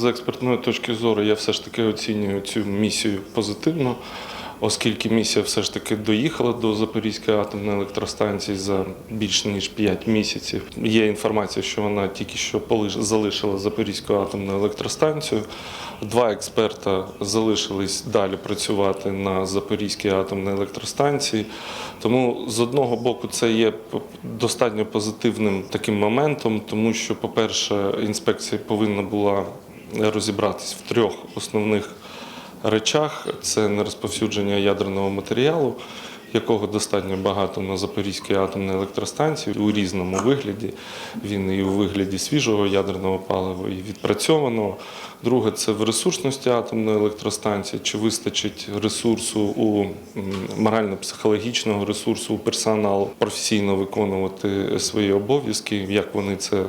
з експертної точки зору я все ж таки оцінюю цю місію позитивно, оскільки місія все ж таки доїхала до Запорізької атомної електростанції за більш ніж 5 місяців. Є інформація, що вона тільки що залишила Запорізьку атомну електростанцію. Два експерта залишились далі працювати на Запорізькій атомній електростанції. Тому з одного боку це є достатньо позитивним таким моментом, тому що, по-перше, інспекція повинна була розібратись в трьох основних речах: це нерозповсюдження ядерного матеріалу, якого достатньо багато на Запорізькій атомній електростанції у різному вигляді. Він і у вигляді свіжого ядерного палива, і відпрацьованого. Друге це в ресурсності атомної електростанції, чи вистачить ресурсу у морально-психологічного ресурсу у персоналу професійно виконувати свої обов'язки, як вони це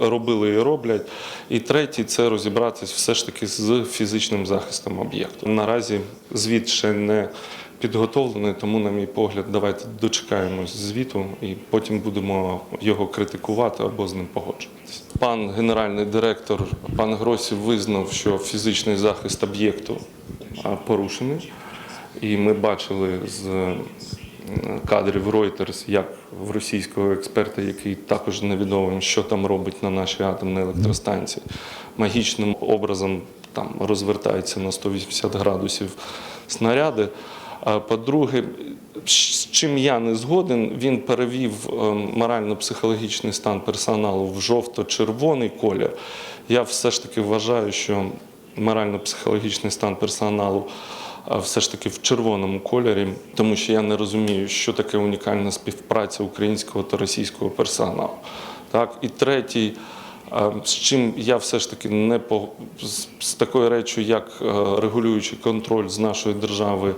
робили і роблять. І третє це розібратись все ж таки з фізичним захистом об'єкту. Наразі звіт ще не підготовлений, тому, на мій погляд, давайте дочекаємось звіту і потім будемо його критикувати або з ним погоджуватися. Пан генеральний директор, пан Гросів визнав, що фізичний захист об'єкту порушений. І ми бачили з кадрів Reuters, як в російського експерта, який також невідомо, що там робить на нашій атомній електростанції, магічним образом там розвертаються на 180 градусів снаряди. По-друге, з чим я не згоден, він перевів ем, морально-психологічний стан персоналу в жовто-червоний колір. Я все ж таки вважаю, що морально-психологічний стан персоналу все ж таки в червоному кольорі, тому що я не розумію, що таке унікальна співпраця українського та російського персоналу. Так, і третій. З чим я все ж таки не по з, такою речю, як е, регулюючий контроль з нашої держави е,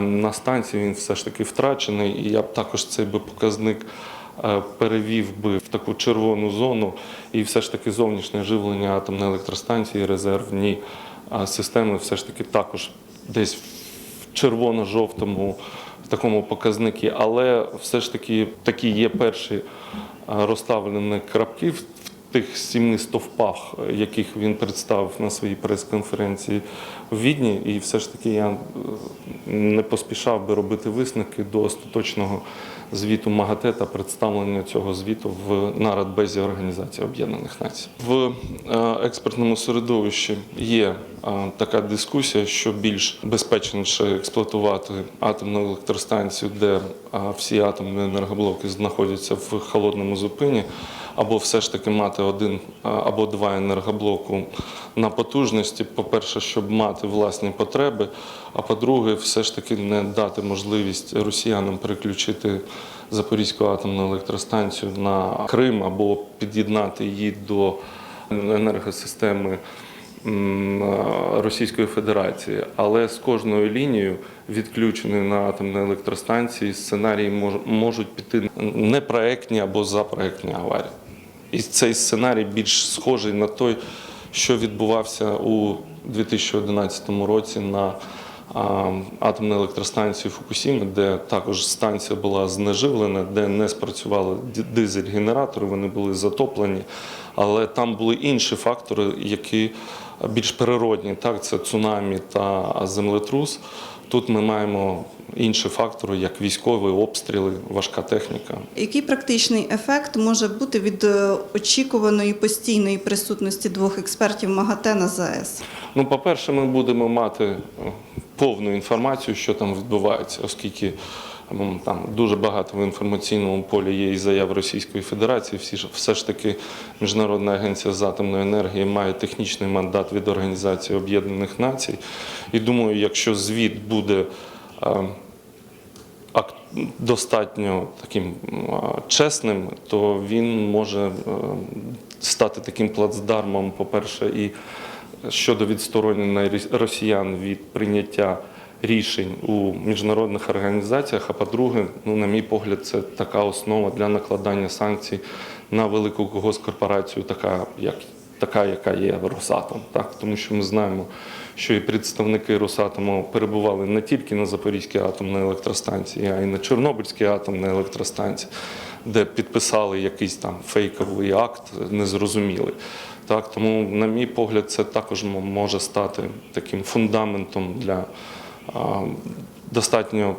на станції, він все ж таки втрачений. І я б також цей би показник е, перевів би в таку червону зону, і все ж таки зовнішнє живлення атомної електростанції, резервні системи, все ж таки також десь в червоно-жовтому такому показнику, але все ж таки такі є перші розставлені крапки в тих сіми стовпах, е, яких він представив на своїй прес-конференції в Відні, і все ж таки я е, не поспішав би робити висновки до остаточного звіту МАГАТЕ та представлення цього звіту в на Радбезі Організації Об'єднаних Націй. В е, експертному середовищі є така дискусія, що більш безпечніше експлуатувати атомну електростанцію, де всі атомні енергоблоки знаходяться в холодному зупині, або все ж таки мати один або два енергоблоку на потужності. По-перше, щоб мати власні потреби, а по-друге, все ж таки не дати можливість росіянам переключити Запорізьку атомну електростанцію на Крим або під'єднати її до енергосистеми Російської Федерації. Але з кожною лінією, відключеною на атомній електростанції, сценарії мож- можуть піти непроектні або запроектні аварії. І цей сценарій більш схожий на той, що відбувався у 2011 році на атомній електростанції Фукусіми, де також станція була знеживлена, де не спрацювали дизель-генератори, вони були затоплені. Але там були інші фактори, які більш природні. Так, це цунамі та землетрус. Тут ми маємо інші фактори, як військові обстріли, важка техніка. Який практичний ефект може бути від е, очікуваної постійної присутності двох експертів МАГАТЕ на ЗАЕС? Ну, по-перше, ми будемо мати е, повну інформацію, що там відбувається, оскільки там дуже багато в інформаційному полі є і заяв Російської Федерації. Всі ж все ж таки Міжнародна агенція з атомної енергії має технічний мандат від Організації Об'єднаних Націй. І думаю, якщо звіт буде е, достатньо таким чесним, то він може е, стати таким плацдармом, по-перше, і щодо відсторонення росіян від прийняття рішень у міжнародних організаціях. А по-друге, ну, на мій погляд, це така основа для накладання санкцій на велику госкорпорацію, така як така, яка є Росатом. Так? Тому що ми знаємо, що і представники Росатому перебували не тільки на Запорізькій атомній електростанції, а й на Чорнобильській атомній електростанції, де підписали якийсь там фейковий акт, незрозумілий. Так, тому, на мій погляд, це також може стати таким фундаментом для достатньо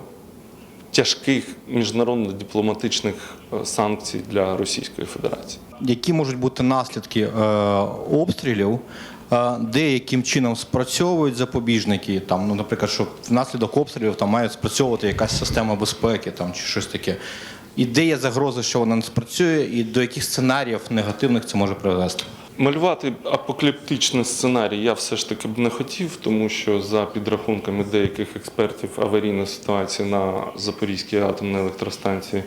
тяжких міжнародно-дипломатичних е, санкцій для Російської Федерації. Які можуть бути наслідки е, обстрілів, е, де яким чином спрацьовують запобіжники, там, ну, наприклад, що внаслідок обстрілів там має спрацьовувати якась система безпеки там, чи щось таке. І де є загроза, що вона не спрацює, і до яких сценаріїв негативних це може привести? Малювати апокаліптичний сценарій я все ж таки б не хотів, тому що за підрахунками деяких експертів аварійна ситуація на Запорізькій атомній електростанції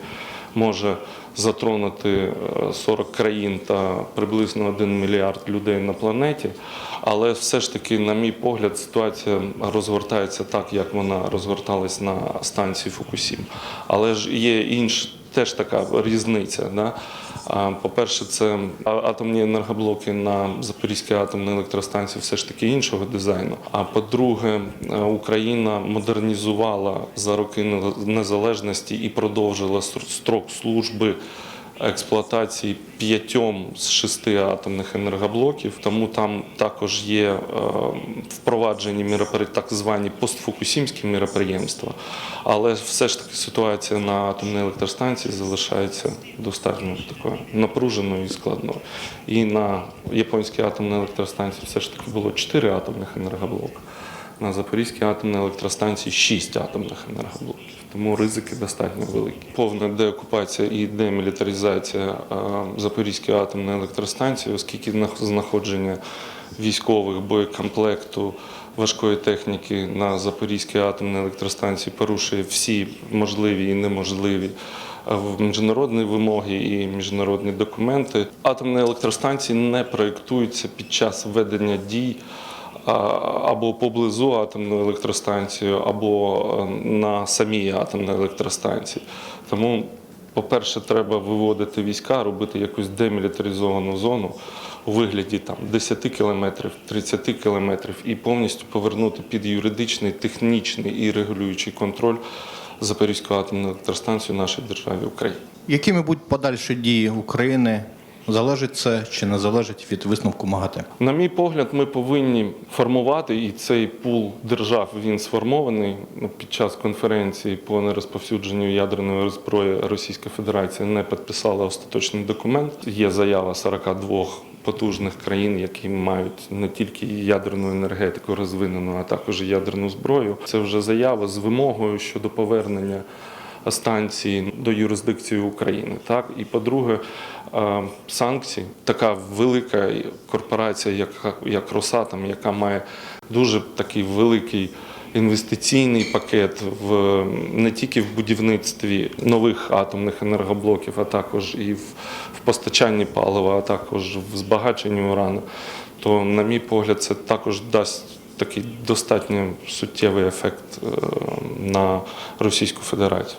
може затронути е, 40 країн та приблизно 1 мільярд людей на планеті. Але все ж таки, на мій погляд, ситуація розгортається так, як вона розгорталась на станції Фукусім. Але ж є інш теж така різниця. Да? По-перше, це атомні енергоблоки на Запорізькій атомній електростанції все ж таки іншого дизайну. А по-друге, е, Україна модернізувала за роки незалежності і продовжила стр- строк служби експлуатації п'ятьом з шести атомних енергоблоків, тому там також є е, впроваджені міропри- так звані постфукусімські міроприємства. Але все ж таки ситуація на атомній електростанції залишається достатньо такою напруженою і складною. І на японській атомній електростанції все ж таки було чотири атомних енергоблока. На Запорізькій атомній електростанції 6 атомних енергоблоків, тому ризики достатньо великі. Повна деокупація і демілітаризація е, Запорізької атомної електростанції, оскільки нах- знаходження військових боєкомплекту важкої техніки на Запорізькій атомній електростанції порушує всі можливі і неможливі е, міжнародні вимоги і міжнародні документи. Атомні електростанції не проєктуються під час ведення дій або поблизу атомної електростанції, або е, на самій атомній електростанції. Тому, по-перше, треба виводити війська, робити якусь демілітаризовану зону у вигляді там 10 кілометрів, 30 кілометрів і повністю повернути під юридичний, технічний і регулюючий контроль Запорізьку атомну електростанцію нашій державі Україні. Якими будуть подальші дії України? Залежить це чи не залежить від висновку МАГАТЕ? На мій погляд, ми повинні формувати, і цей пул держав він сформований Ну, під час конференції по нерозповсюдженню ядерної зброї Російська Федерація не підписала остаточний документ. Є заява 42 потужних країн, які мають не тільки ядерну енергетику розвинену, а також ядерну зброю. Це вже заява з вимогою щодо повернення станції до юрисдикції України. Так і по-друге, е, санкції. Така велика корпорація, як, як Росатом, яка має дуже такий великий. Інвестиційний пакет в не тільки в будівництві нових атомних енергоблоків, а також і в, в постачанні палива, а також в збагаченні урану, то, на мій погляд, це також дасть такий достатньо суттєвий ефект е, на Російську Федерацію.